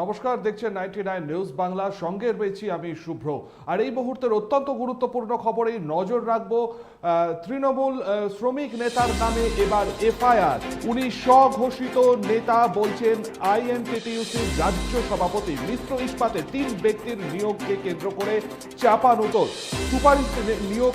নমস্কার, দেখছেন ninety nine news Bangla সঙ্গে রয়েছি আমি শুভ্র। আর এই মুহূর্তের অত্যন্ত গুরুত্বপূর্ণ খবরে নজর রাখব তৃণমূল শ্রমিক নেতার নামে এবার এফআইআর। উনি স্বঘোষিত নেতা বলছেন আইএনটিটিউসির রাজ্য সভাপতি মিশ্র ইস্পাতে তিন ব্যক্তির নিয়োগকে কেন্দ্র করে চাপান উত্তর সুপারিশ নিয়োগ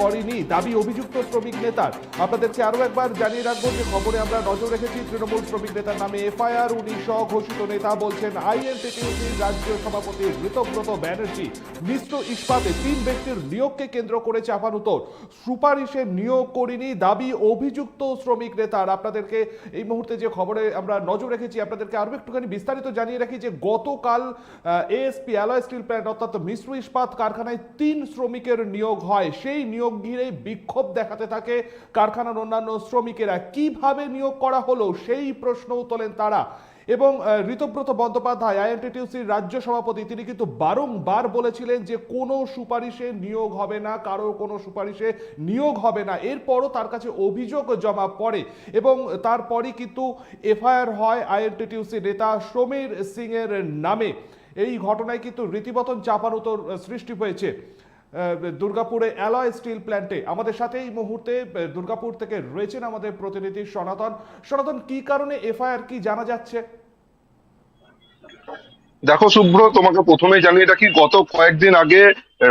করেনি দাবি অভিযুক্ত শ্রমিক নেতার। আপনাদেরকে আরও একবার জানিয়ে রাখব যে খবরে আমরা নজর রেখেছি, তৃণমূল শ্রমিক নেতার নামে এফআইআর। উনি স্বঘোষিত নেতা বলছেন আইএনটিটিউসির রাজ্য সভাপতি ঋতব্রত ব্যানার্জি মিশ্র ইস্পাতে তিন ব্যক্তির নিয়োগকে কেন্দ্র করে চাপান উত্তর। সুপারিশে নিয়োগ করিনি, দাবি অভিযুক্ত শ্রমিক নেতার আপনাদেরকে এই মুহূর্তে যে খবরে আমরা নজর রেখেছি, আপনাদেরকে আরও একটুখানি বিস্তারিত জানিয়ে রাখি যে গতকাল এএসপি অ্যালয় স্টিল প্ল্যান্ট অর্থাৎ মিশ্র ইস্পাত কারখানায় তিন শ্রমিকের নিয়োগ হয়। সেই নিয়োগ ঘিরেই বিক্ষোভ দেখাতে থাকে কারখানার অন্যান্য শ্রমিকেরা। কীভাবে নিয়োগ করা হলো, সেই প্রশ্নও তোলেন তারা। এবং ঋতব্রত বন্দ্যোপাধ্যায় আইএনটিটিউসির রাজ্য সভাপতি, তিনি কিন্তু বারংবার বলেছিলেন যে কোনো সুপারিশে নিয়োগ হবে না কারও কোনো সুপারিশে নিয়োগ হবে না। এরপরও তার কাছে অভিযোগ জমা পড়ে এবং তারপরই কিন্তু এফআইআর হয় আইএনটিটিউসি নেতা সমীর সিং এর নামে। এই ঘটনায় কিন্তু রীতিমতন চাপানুতর সৃষ্টি হয়েছে। দুর্গাপুরে অ্যালয় স্টিল প্ল্যান্টে। আমাদের সাথে এই মুহূর্তে দুর্গাপুর থেকে রয়েছেন আমাদের প্রতিনিধি সনাতন। সনাতন, কি কারণে এফআইআর, কি জানা যাচ্ছে? দেখো শুভ্র তোমাকে প্রথমেই জানিয়ে রাখি, গত কয়েকদিন আগে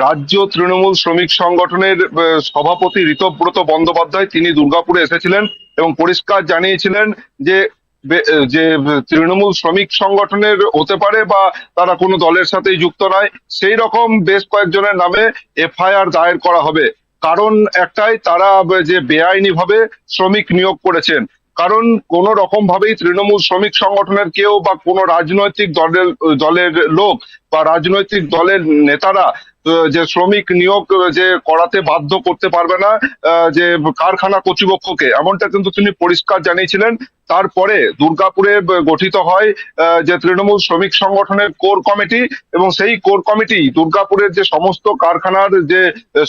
রাজ্য তৃণমূল শ্রমিক সংগঠনের সভাপতি ঋতব্রত বন্দ্যোপাধ্যায় তিনি দুর্গাপুরে এসেছিলেন এবং পরিষ্কার জানিয়েছিলেন যে যে তৃণমূল শ্রমিক সংগঠনের হতে পারে বা তারা কোনো দলের সাথেই যুক্ত নয়, সেই রকম বেশ কয়েকজনের নামে এফআইআর দায়ের করা হবে। কারণ একটাই, তারা যে বেআইনি ভাবে শ্রমিক নিয়োগ করেছেন। কারণ কোন রকম ভাবেই তৃণমূল শ্রমিক সংগঠনের কেউ বা কোনো রাজনৈতিক দলের দলের লোক বা রাজনৈতিক দলের নেতারা যে শ্রমিক নিয়োগ যে করাতে বাধ্য করতে পারবে না যে কারখানা কর্তৃপক্ষকে, এমনটা কিন্তু তিনি পরিষ্কার জানিয়েছিলেন। তারপরে দুর্গাপুরে গঠিত হয় যে তৃণমূল শ্রমিক সংগঠনের কোর কমিটি এবং সেই কোর কমিটি দুর্গাপুরের যে সমস্ত কারখানার যে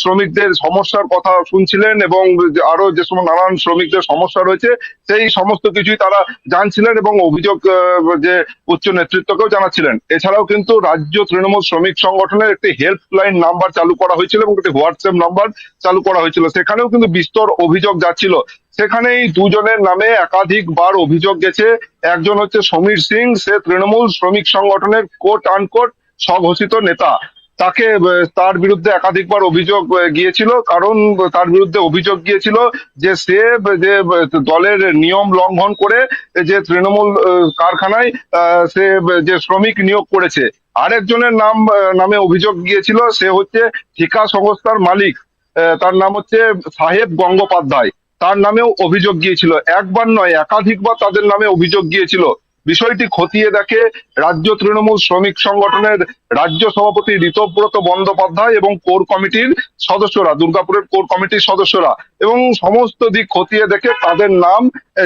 শ্রমিকদের সমস্যার কথা শুনছিলেন এবং আরও যে সমস্ত নানান শ্রমিকদের সমস্যা রয়েছে, সেই সমস্ত কিছুই তারা জানছিলেন এবং অভিযোগ যে উচ্চ নেতৃত্বকেও জানাচ্ছিলেন। এছাড়াও কিন্তু রাজ্য তৃণমূল শ্রমিক সংগঠনের একটি হেল্পলাইন নাম্বার চালু করা হয়েছিল এবং একটি হোয়াটসঅ্যাপ নাম্বার চালু করা হয়েছিল। সেখানেও কিন্তু বিস্তর অভিযোগ যাচ্ছিল। সেখানেই দুজনের নামে একাধিকবার অভিযোগ গেছে। একজন হচ্ছে সমীর সিং, সে তৃণমূল শ্রমিক সংগঠনের কোট আনকোট স্বঘোষিত নেতা। তাকে তার বিরুদ্ধে একাধিকবার অভিযোগ গিয়েছিল। কারণ, তার বিরুদ্ধে অভিযোগ গিয়েছিল যে সে, যে, দলের নিয়ম লঙ্ঘন করে যে তৃণমূল কারখানায় সে, যে শ্রমিক নিয়োগ করেছে। আরেকজনের নাম নামে অভিযোগ গিয়েছিল, সে হচ্ছে ঠিকা সংস্থার মালিক। তার নাম হচ্ছে সাহেব গঙ্গোপাধ্যায়। তার নামেও অভিযোগ গিয়েছিল। একবার নয়, একাধিকবার তাদের নামে অভিযোগ গিয়েছিল। বিষয়টি খতিয়ে দেখে রাজ্য তৃণমূল শ্রমিক সংগঠনের রাজ্য সভাপতি ঋতব্রত বন্দ্যোপাধ্যায় এবং কোর কমিটির সদস্যরা, দুর্গাপুরের কোর কমিটির সদস্যরা এবং সমস্ত দিক খতিয়ে দেখে তাদের নাম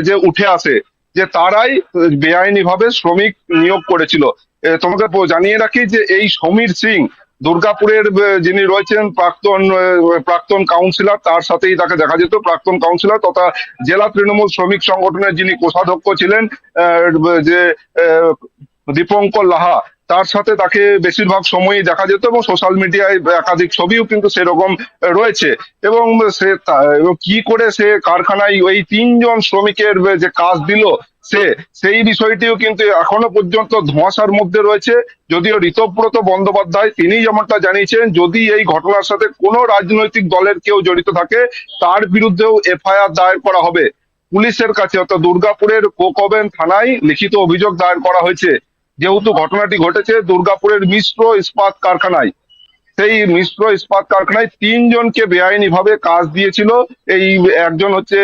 যে উঠে আসে, যে তারাই বেআইনি ভাবে শ্রমিক নিয়োগ করেছিল। তোমাদের তোমাকে জানিয়ে রাখি যে এই সমীর সিং দুর্গাপুরের যিনি রয়েছেন প্রাক্তন প্রাক্তন কাউন্সিলর তার সাথেই তাকে দেখা যেত, প্রাক্তন কাউন্সিলর তথা জেলা তৃণমূল শ্রমিক সংগঠনের যিনি কোষাধ্যক্ষ ছিলেন যে দীপঙ্কর লাহা তার সাথে তাকে বেশিরভাগ সময়ই দেখা যেত এবং সোশ্যাল মিডিয়ায় একাধিক ছবিও কিন্তু সেরকম রয়েছে। এবং সে কি করে সে কারখানায় ওই তিনজন শ্রমিকের যে কাজ দিল, সে, সেই বিষয়টিও কিন্তু এখনও পর্যন্ত ধোঁয়াশার মধ্যে রয়েছে। যদিও ঋতব্রত বন্দ্যোপাধ্যায় তিনি যেমনটা জানিয়েছেন, যদি এই ঘটনার সাথে কোনো রাজনৈতিক দলের কেউ জড়িত থাকে, তার বিরুদ্ধেও এফআইআর দায়ের করা হবে। পুলিশের কাছে অর্থাৎ দুর্গাপুরের কোকবেন থানায় লিখিত অভিযোগ দায়ের করা হয়েছে। যেহেতু ঘটনাটি ঘটেছে দুর্গাপুরের মিশ্র ইস্পাত কারখানায়। সেই মিশ্র ইস্পাত কারখানায় তিনজনকে বেআইনি ভাবে কাজ দিয়েছিল। এই একজন হচ্ছে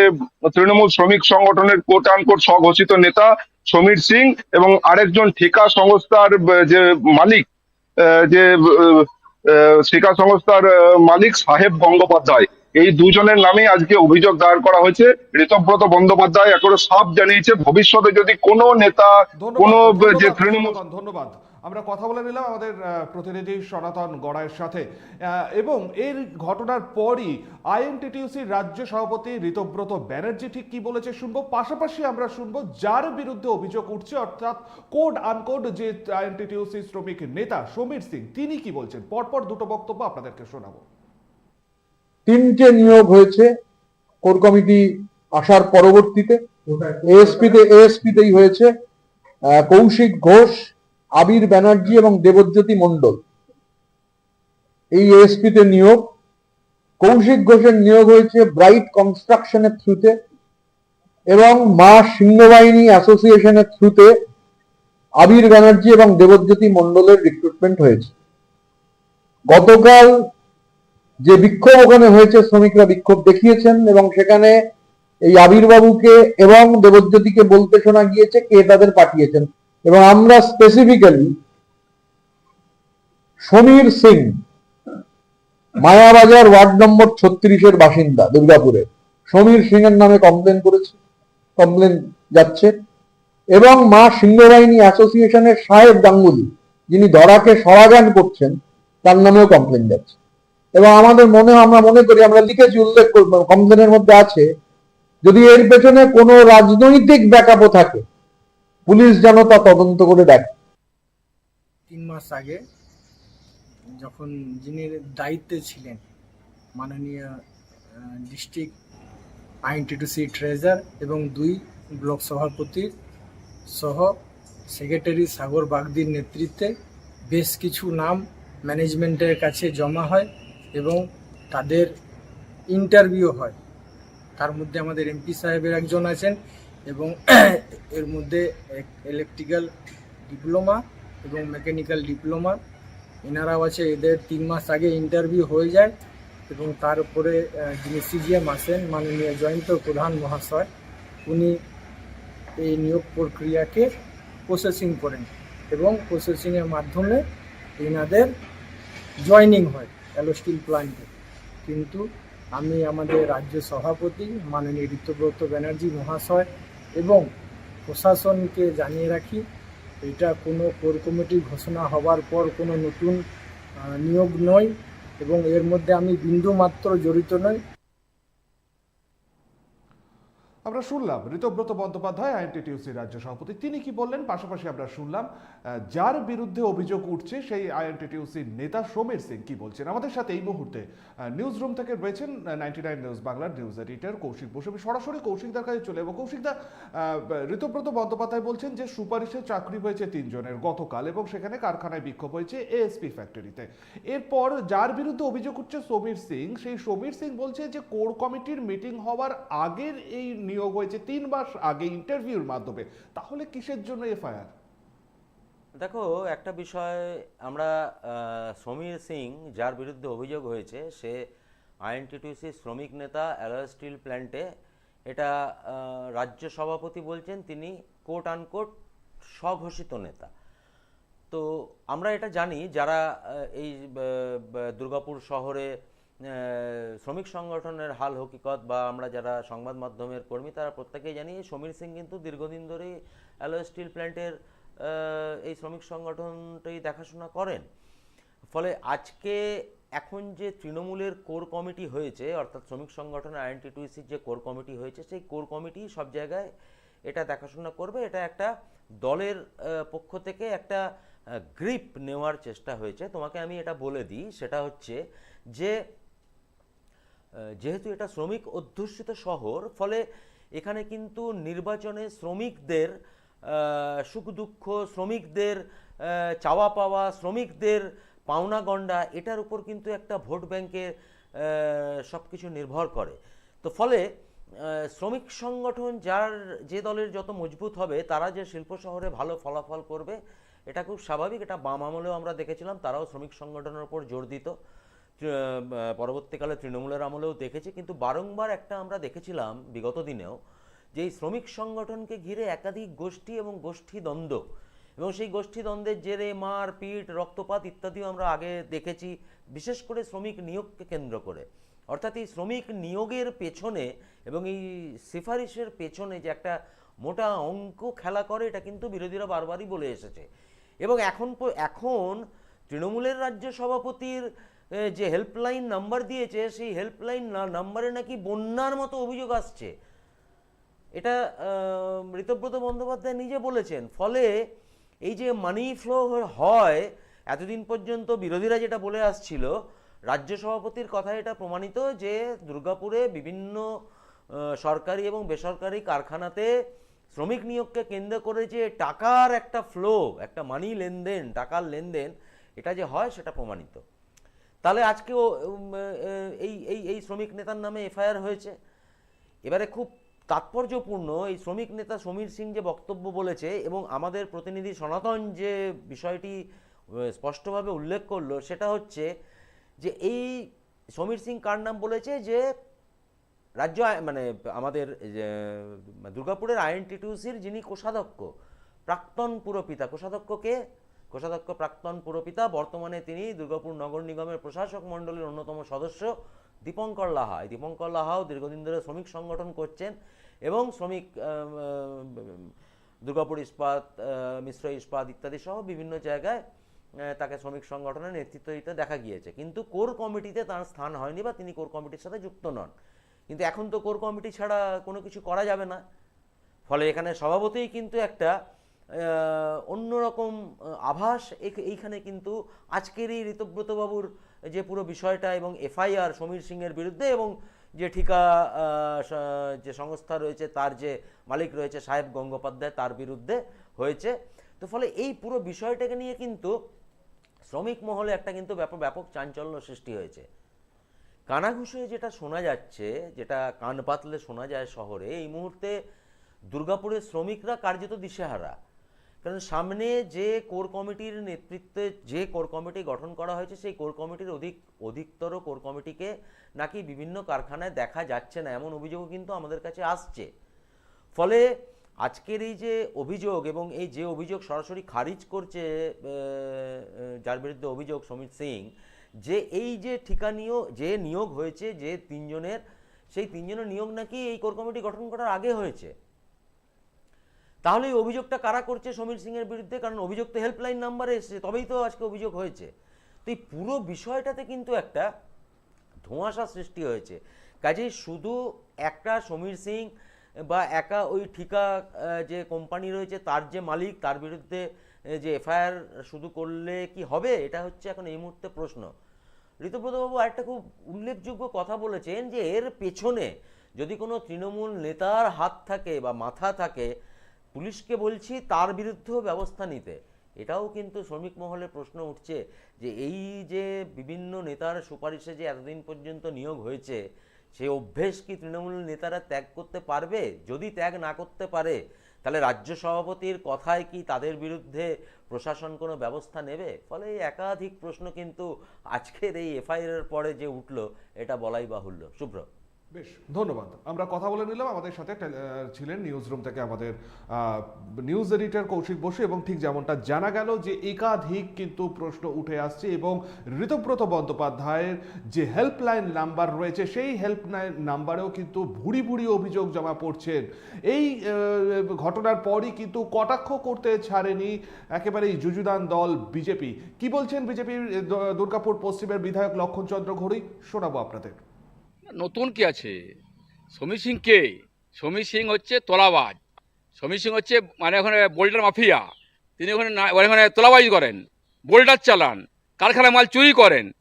তৃণমূল শ্রমিক সংগঠনের কোট আনকোট স্বঘোষিত নেতা সমীর সিং এবং আরেকজন ঠিকা সংস্থার যে মালিক যে ঠিকা সংস্থার মালিক সাহেব গঙ্গোপাধ্যায়। এই দুজনের নামে আজকে অভিযোগ দায়ের করা হয়েছে। ঋতব্রত বন্দ্যোপাধ্যায় একেবারে সাফ জানিয়েছে ভবিষ্যতে যদি কোনো নেতা কোনো যে তৃণমূল ধন্যবাদ আমরা কথা বলে নিলাম আমাদের প্রতিনিধি সনাতন গড়াইয়ের সাথে। এবং এর ঘটনার পরই আইএনটিটিউসির রাজ্য সভাপতি ঋতব্রত ব্যানার্জি ঠিক কি বলেছে শুনব। পাশাপাশি আমরা শুনব যার বিরুদ্ধে অভিযোগ উঠছে অর্থাৎ কোড আনকোড যে আইএনটিটিউসি শ্রমিক নেতা সমীর সিং তিনি কি বলছেন? পরপর দুটো বক্তব্য আপনাদেরকে শোনাবো। তিনটে নিয়োগ হয়েছে। কোর কমিটি আসার পরবর্তীতে এএসপিতে, এএসপিতেই হয়েছে কৌশিক ঘোষ, আবির ব্যানার্জি এবং দেবজ্যোতি মণ্ডল। এই এএসপিতে নিয়োগ। কৌশিক ঘোষের নিয়োগ হয়েছে ব্রাইট কনস্ট্রাকশনের থ্রুতে এবং মা সিংহবাহিনী অ্যাসোসিয়েশনের থ্রুতে আবির ব্যানার্জি এবং দেবজ্যোতি মণ্ডলের রিক্রুটমেন্ট হয়েছে। গতকাল যে বিক্ষোভ ওখানে হয়েছে, শ্রমিকরা বিক্ষোভ দেখিয়েছেন এবং সেখানে এই আবির্বাবুকে এবং দেবজ্যোতিকে বলতে শোনা গিয়েছে কে তাদের পাঠিয়েছেন। এবং আমরা specifically Samir Singh, Mayabazar ward number ছত্রিশের বাসিন্দা দুর্গাপুরে, সমীর সিং এর নামে কমপ্লেন করেছে কমপ্লেন যাচ্ছে, এবং মা সিংহবাহিনী অ্যাসোসিয়েশনের সাহেব গাঙ্গুলি, যিনি ধরাকে সরাগান করছেন, তার নামেও কমপ্লেন যাচ্ছে। এবং আমাদের মনে আমরা মনে করি, আমরা লিখেছি, উল্লেখ করব কমপ্লেনের মধ্যে আছে। যদি এর পেছনে কোনো রাজনৈতিক ব্যাকআপও থাকে, পুলিশ যেন তা তদন্ত করে দেখে। তিন মাস আগে যখন যিনি দায়িত্বে ছিলেন, মাননীয় ডিস্ট্রিক্ট আইনটিটিসি ট্রেজার এবং দুই ব্লক সভাপতি সহ সেক্রেটারি সাগর বাগদির নেতৃত্বে বেশ কিছু নাম ম্যানেজমেন্টের কাছে জমা হয়। এবং তাদের ইন্টারভিউ হয়। তার মধ্যে আমাদের এমপি সাহেবের একজন আছেন এবং এর মধ্যে ইলেকট্রিক্যাল ডিপ্লোমা এবং মেকানিক্যাল ডিপ্লোমা এনারাও আছে, এদের তিন মাস আগে ইন্টারভিউ হয়ে যায় এবং তার উপরে যিনি সিজিএম আসেন মাননীয় জয়ন্ত প্রধান মহাশয়, উনি এই নিয়োগ প্রক্রিয়াকে প্রসেসিং করেন এবং প্রসেসিংয়ের মাধ্যমে এনাদের জয়নিং হয়। অ্যালো স্টিল প্ল্যান্টে কিন্তু আমি আমাদের রাজ্য সভাপতি মাননীয় ঋতুব্রত ব্যানার্জি মহাশয় এবং প্রশাসনকে জানিয়ে রাখি, এটা কোনো কোর কমিটি ঘোষণা হওয়ার পর কোনো নতুন নিয়োগ নয় এবং এর মধ্যে আমি বিন্দু মাত্র জড়িত নই। আমরা শুনলাম, ঋতব্রত বন্দ্যোপাধ্যায়, আইএনটিটিউসি রাজ্য সভাপতি, তিনি কি বললেন? পাশাপাশি আমরা শুনলাম যার বিরুদ্ধে অভিযোগ উঠছে, সেই আইএনটিটিউসি নেতা সমীর সিং কি বলছেন? আমাদের সাথে এই মুহূর্তে নিউজ রুম থেকে রয়েছেন নাইনটি নাইন নিউজ বাংলার নিউজ এডিটর কৌশিক বসু। সরাসরি কৌশিকদার কাছে চলে যাব। কৌশিকদা ঋতব্রত বন্দ্যোপাধ্যায় বলছেন যে, সুপারিশে চাকরি হয়েছে তিনজনের গতকাল এবং সেখানে কারখানায় বিক্ষোভ হয়েছে এএসপি ফ্যাক্টরিতে এরপর যার বিরুদ্ধে অভিযোগ উঠছে সমীর সিং, সেই সমীর সিং বলছে যে কোর কমিটির মিটিং হওয়ার আগের এই নিয়োগ হয়েছে তিন মাস আগে ইন্টারভিউর মাধ্যমে। তাহলে কিসের জন্য এফআইআর? দেখো, একটা বিষয়, আমরা সমীর সিং, যার বিরুদ্ধে অভিযোগ হয়েছে, সে আইএনটিটিউসি শ্রমিক নেতা অ্যালয় স্টিল প্ল্যান্টে এটা রাজ্য সভাপতি বলছেন, তিনি কোট আনকোট স্বঘোষিত নেতা। তো আমরা এটা জানি, যারা এই দুর্গাপুর শহরে শ্রমিক সংগঠনের হাল হকিকত বা আমরা যারা সংবাদ মাধ্যমের কর্মী, তারা প্রত্যেকেই জানি সমীর সিং কিন্তু দীর্ঘদিন ধরেই অ্যালয় স্টিল প্ল্যান্টের এই শ্রমিক সংগঠনটাই দেখাশোনা করেন। ফলে আজকে এখন যে তৃণমূলের কোর কমিটি হয়েছে, অর্থাৎ শ্রমিক সংগঠনের আইএনটিটিউসির যে কোর কমিটি হয়েছে, সেই কোর কমিটি সব জায়গায় এটা দেখাশোনা করবে। এটা একটা দলের পক্ষ থেকে একটা গ্রিপ নেওয়ার চেষ্টা হয়েছে। তোমাকে আমি এটা বলে দিই, সেটা হচ্ছে যে যেহেতু এটা শ্রমিক অধ্যুষিত শহর, ফলে এখানে কিন্তু নির্বাচনে শ্রমিকদের সুখ দুঃখ, শ্রমিকদের চাওয়া পাওয়া, শ্রমিকদের পাওনা গণ্ডা, এটার উপর কিন্তু একটা ভোট ব্যাংকে সব কিছু নির্ভর করে। তো ফলে শ্রমিক সংগঠন যার যে দলের যত মজবুত হবে, তারা যে শিল্প শহরে ভালো ফলাফল করবে, এটা খুব স্বাভাবিক। এটা বাম আমলেও আমরা দেখেছিলাম, তারাও শ্রমিক সংগঠনের উপর জোর দিত। পরবর্তীকালে তৃণমূলের আমলেও দেখেছি, কিন্তু বারংবার একটা আমরা দেখেছিলাম বিগত দিনেও যে এই শ্রমিক সংগঠনকে ঘিরে একাধিক গোষ্ঠী এবং গোষ্ঠী দ্বন্দ্ব এবং সেই গোষ্ঠী দ্বন্দ্বের জেরে মার, পিট, রক্তপাত ইত্যাদিও আমরা আগে দেখেছি, বিশেষ করে শ্রমিক নিয়োগকে কেন্দ্র করে। অর্থাৎ এই শ্রমিক নিয়োগের পেছনে এবং এই সিফারিশের পেছনে যে একটা মোটা অঙ্ক খেলা করে, এটা কিন্তু বিরোধীরা বারবারই বলে এসেছে। এবং এখন এখন তৃণমূলের রাজ্য সভাপতির যে হেল্পলাইন নাম্বার দিয়েছে, সেই হেল্পলাইন নাম্বারে নাকি বন্যার মতো অভিযোগ আসছে। এটা ঋতব্রত বন্দ্যোপাধ্যায় নিজে বলেছেন। ফলে এই যে মানি ফ্লো হয়, এতদিন পর্যন্ত বিরোধীরা যেটা বলে আসছিল, রাজ্য সভাপতির কথা এটা প্রমাণিত যে দুর্গাপুরে বিভিন্ন সরকারি এবং বেসরকারি কারখানাতে শ্রমিক নিয়োগকে কেন্দ্র করে যে টাকার একটা ফ্লো একটা মানি লেনদেন, টাকার লেনদেন, এটা যে হয় সেটা প্রমাণিত। তাহলে আজকে ও, এই এই এই শ্রমিক নেতার নামে এফআইআর হয়েছে। এবারে খুব তাৎপর্যপূর্ণ এই শ্রমিক নেতা সমীর সিং যে বক্তব্য বলেছে এবং আমাদের প্রতিনিধি সনাতন যে বিষয়টি স্পষ্টভাবে উল্লেখ করল সেটা হচ্ছে যে এই সমীর সিং কার নাম বলেছে? যে রাজ্য মানে আমাদের দুর্গাপুরের আইএনটিটিউসির যিনি কোষাধ্যক্ষ প্রাক্তন পুরপিতা কোষাধ্যক্ষকে কোষাধ্যক্ষ প্রাক্তন পুরপিতা, বর্তমানে তিনি দুর্গাপুর নগর নিগমের প্রশাসক মণ্ডলীর অন্যতম সদস্য দীপঙ্কর লাহা। এই দীপঙ্কর লাহাও দীর্ঘদিন ধরে শ্রমিক সংগঠন করছেন এবং শ্রমিক দুর্গাপুর ইস্পাত মিশ্র ইস্পাত ইত্যাদি সহ বিভিন্ন জায়গায় তাকে শ্রমিক সংগঠনের নেতৃত্ব দিতে দেখা গিয়েছে। কিন্তু কোর কমিটিতে তার স্থান হয়নি বা তিনি কোর কমিটির সাথে যুক্ত নন। কিন্তু এখন তো কোর কমিটি ছাড়া কোনো কিছু করা যাবে না। ফলে এখানে স্বভাবতই কিন্তু একটা অন্যরকম আভাস এইখানে কিন্তু আজকের এই ঋতব্রতবাবুর যে পুরো বিষয়টা এবং এফআইআর সমীর সিংয়ের বিরুদ্ধে এবং যে ঠিকা যে সংস্থা রয়েছে তার যে মালিক রয়েছে সাহেব গঙ্গোপাধ্যায় তার বিরুদ্ধে হয়েছে। তো ফলে এই পুরো বিষয়টাকে নিয়ে কিন্তু শ্রমিক মহলে একটা কিন্তু ব্যাপক ব্যাপক চাঞ্চল্য সৃষ্টি হয়েছে। কানাঘুষে যেটা শোনা যাচ্ছে, যেটা কান পাতলে শোনা যায় শহরে, এই মুহূর্তে দুর্গাপুরের শ্রমিকরা কার্যত দিশেহারা। কারণ সামনে যে কোর কমিটির নেতৃত্বে যে কোর কমিটি গঠন করা হয়েছে, সেই কোর কমিটির অধিক, অধিকতর কোর কমিটিকে নাকি বিভিন্ন কারখানায় দেখা যাচ্ছে না, এমন অভিযোগও কিন্তু আমাদের কাছে আসছে। ফলে আজকের এই যে অভিযোগ এবং এই যে অভিযোগ সরাসরি খারিজ করছে যার বিরুদ্ধে অভিযোগ সমীর সিং, যে এই যে ঠিকা নিয়োগ যে নিয়োগ হয়েছে, যে তিনজনের, সেই তিনজনের নিয়োগ নাকি এই কোর কমিটি গঠন করার আগে হয়েছে। তাহলে এই অভিযোগটা কারা করছে সমীর সিংয়ের বিরুদ্ধে? কারণ অভিযোগ তো হেল্পলাইন নাম্বারে এসেছে, তবেই তো আজকে অভিযোগ হয়েছে। তো এই পুরো বিষয়টাতে কিন্তু একটা ধোঁয়াশা সৃষ্টি হয়েছে। কাজেই শুধু একটা সমীর সিং বা একা ওই ঠিকা যে কোম্পানি রয়েছে, তার যে মালিক, তার বিরুদ্ধে যে এফআইআর শুধু করলে কি হবে? এটা হচ্ছে এখন এই মুহূর্তে প্রশ্ন। ঋতুব্রতবাবু আরেকটা খুব উল্লেখযোগ্য কথা বলেছেন যে এর পেছনে যদি কোনো তৃণমূল নেতার হাত থাকে বা মাথা থাকে পুলিশকে বলছি তার বিরুদ্ধেও ব্যবস্থা নিতে। এটাও কিন্তু শ্রমিক মহলে প্রশ্ন উঠছে যে এই যে বিভিন্ন নেতার সুপারিশে যে এতদিন পর্যন্ত নিয়োগ হয়েছে, সে অভ্যেস কি তৃণমূল নেতারা ত্যাগ করতে পারবে? যদি ত্যাগ না করতে পারে, তাহলে রাজ্য সভাপতির কথায় কি তাদের বিরুদ্ধে প্রশাসন কোনো ব্যবস্থা নেবে? ফলে একাধিক প্রশ্ন কিন্তু আজকের এই এফআইআর পরে যে উঠল, এটা বলাই বাহুল্য। শুভ্র। বেশ, ধন্যবাদ। আমরা কথা বলে নিলাম। আমাদের সাথে ছিলেন নিউজ রুম থেকে আমাদের নিউজ এডিটর কৌশিক বসু এবং ঠিক যেমনটা জানা গেল যে একাধিক কিন্তু প্রশ্ন উঠে আসছে এবং ঋতব্রত বন্দ্যোপাধ্যায়ের যে হেল্পলাইন নাম্বার রয়েছে, সেই হেল্পলাইন নাম্বারেও কিন্তু ভুড়ি ভুড়ি অভিযোগ জমা পড়ছেন। এই ঘটনার পরই কিন্তু কটাক্ষ করতে ছাড়েনি একেবারেই যুজুদান দল বিজেপি। কি বলছেন বিজেপির দুর্গাপুর পশ্চিমের বিধায়ক লক্ষণচন্দ্র ঘড়ি? শোনাবো আপনাদের। নতুন কি আছে? সমীর সিং কে? সমীর সিং হচ্ছে তোলাবাজ। সমীর সিং হচ্ছে মানে ওখানে বোল্ডার মাফিয়া। তিনি ওখানে না- ওখানে তোলাবাজি করেন, বোল্ডার চালান কারখানায় মাল চুরি করেন।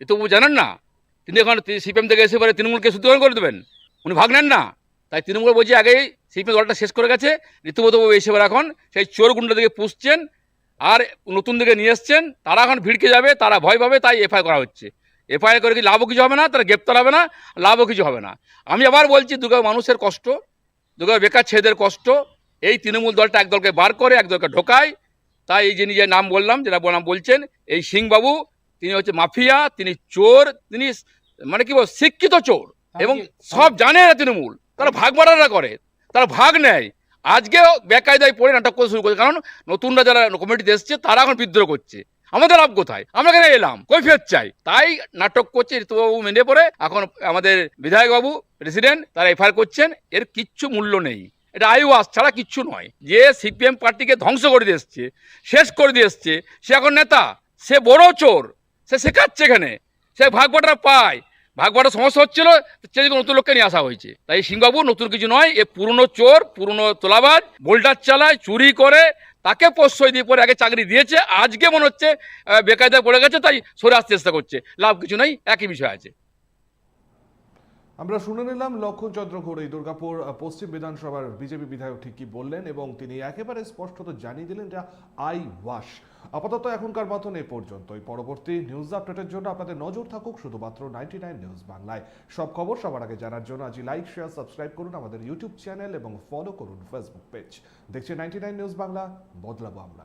এ তো ও জানেন না? তিনি এখন সিপিএম থেকে এসে পরে তৃণমূলকে সুদীকরণ করে দেবেন। উনি ভাগ নেন না। তাই তৃণমূল বলছে আগেই সিপিএম দলটা শেষ করে গেছে ঋতুব্রতবাবু এসে এখন সেই চোর গুন্ডা দিকে পুষছেন, আর নতুন দিকে নিয়ে এসছেন, তারা এখন ভিড়কে যাবে, তারা ভয় পাবে, তাই এফআইআর করা হচ্ছে। এফআইআর করে কি লাভও কিছু হবে না? তারা গ্রেপ্তার হবে না লাভও কিছু হবে না। আমি আবার বলছি দুর্গা মানুষের কষ্ট দুর্গা বেকার ছেদের কষ্ট এই তৃণমূল দলটা একদলকে বার করে একদলকে ঢোকায়। তাই এই যে নিজের নাম বললাম যেটা নাম বলছেন এই সিংবাবু তিনি হচ্ছে মাফিয়া তিনি চোর তিনি মানে কি বল শিক্ষিত চোর এবং সব জানে না তৃণমূল। তারা ভাগ বাড়ারা করে তারা ভাগ নেয়। আজকেও বেকায়দায় পড়ে নাটক করতে শুরু করছে কারণ নতুনরা যারা কমিটিতে এসছে তারা এখন বিদ্রোহ করছে। আমাদের লাভ কোথায়? আমরা কেন এলাম, কৈফিয়ত চাই। তাই নাটক করছে ঋতুবাবু মেনে পড়ে, এখন আমাদের বিধায়ক বাবু প্রেসিডেন্ট তারা এফআইআর করছেন, এর কিচ্ছু মূল্য নেই। এটা আইওয়াস ছাড়া কিচ্ছু নয়। যে সিপিএম পার্টিকে ধ্বংস করে দিয়ে এসছে, শেষ করে দিয়ে এসছে, সে এখন নেতা, সে বড় চোর, সে শেখাচ্ছে এখানে, সে ভাগবাটা পায়। ভাগবাটা সমস্যা হচ্ছিল সেদিকে নতুন লোককে নিয়ে আসা হয়েছে। তাই সিংবাবু নতুন কিছু নয়, এ পুরনো চোর, পুরনো তোলাবাজ, বোল্ডার চালায়, চুরি করে তাকে প্রশ্রয় দিয়ে পরে আগে চাকরি দিয়েছে। আজকে মনে হচ্ছে বেকায়দায় পড়ে গেছে, তাই সরে আসতে চেষ্টা করছে। লাভ কিছু নাই, একই বিষয় আছে। আমরা শুনে নিলাম লক্ষণচন্দ্র ঘোড়ই দুর্গাপুর পশ্চিম বিধানসভার বিজেপি বিধায়ক ঠিক কি বললেন এবং তিনি একেবারে স্পষ্টত জানিয়ে দিলেন এটা আই ওয়াশ। আপাতত এখনকার মতন এ পর্যন্তই। পরবর্তী নিউজ আপডেটের জন্য আপনাদের নজর থাকুক শুধুমাত্র নাইনটি নাইন নিউজ বাংলায়। সব খবর সবার আগে জানার জন্য আজই লাইক শেয়ার সাবস্ক্রাইব করুন আমাদের ইউটিউব চ্যানেল এবং ফলো করুন ফেসবুক পেজ দেখছেন নাইনটি নাইন নিউজ বাংলা, বদলাবো আমরা।